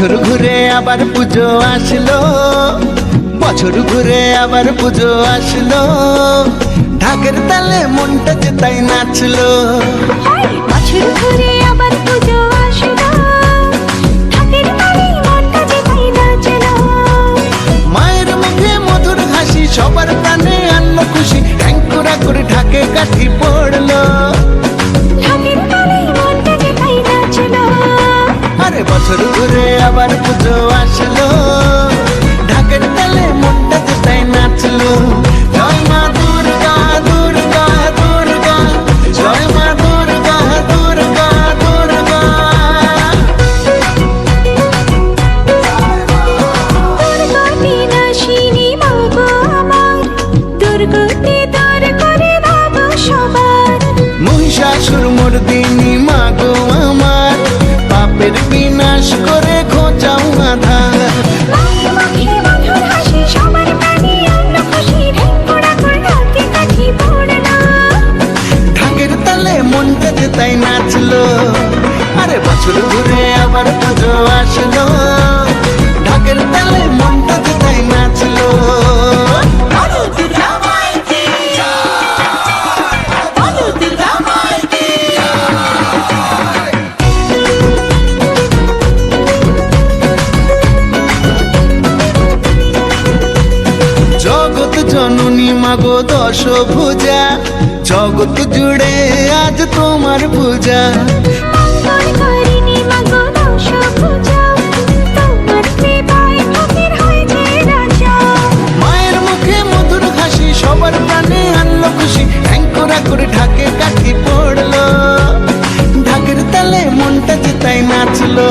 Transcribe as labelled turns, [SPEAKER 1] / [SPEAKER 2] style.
[SPEAKER 1] বছর ঘুরে আবার পুজো আসলো। বছর ঘুরে আবার পুজো আসলো। ঢাকের তালে মনটা যে তাই নাচলো।
[SPEAKER 2] বছর ঘুরে আবার পুজো আসলো।
[SPEAKER 1] মায়ের মুখে মধুর হাসি সবার প্রাণে আনলো খুশি। ট্যাঙ্কুরা করে ঢাকে কাঠি পড়ল। মর্দিনী মাগো আমার। পাপের বিনাশ করে খোঁচাও
[SPEAKER 2] আধা
[SPEAKER 1] ঢাকের তালে মনটা যে তাই নাচলো। আরে বছর জননী মাগো দশ পূজা জগৎ জুড়ে আজ তোমার পূজা। মায়ের মুখে মধুর হাসি সবার প্রাণে খুশি। করে পড়ল। ঢাকের তালে মনটা যে তাই নাচলো।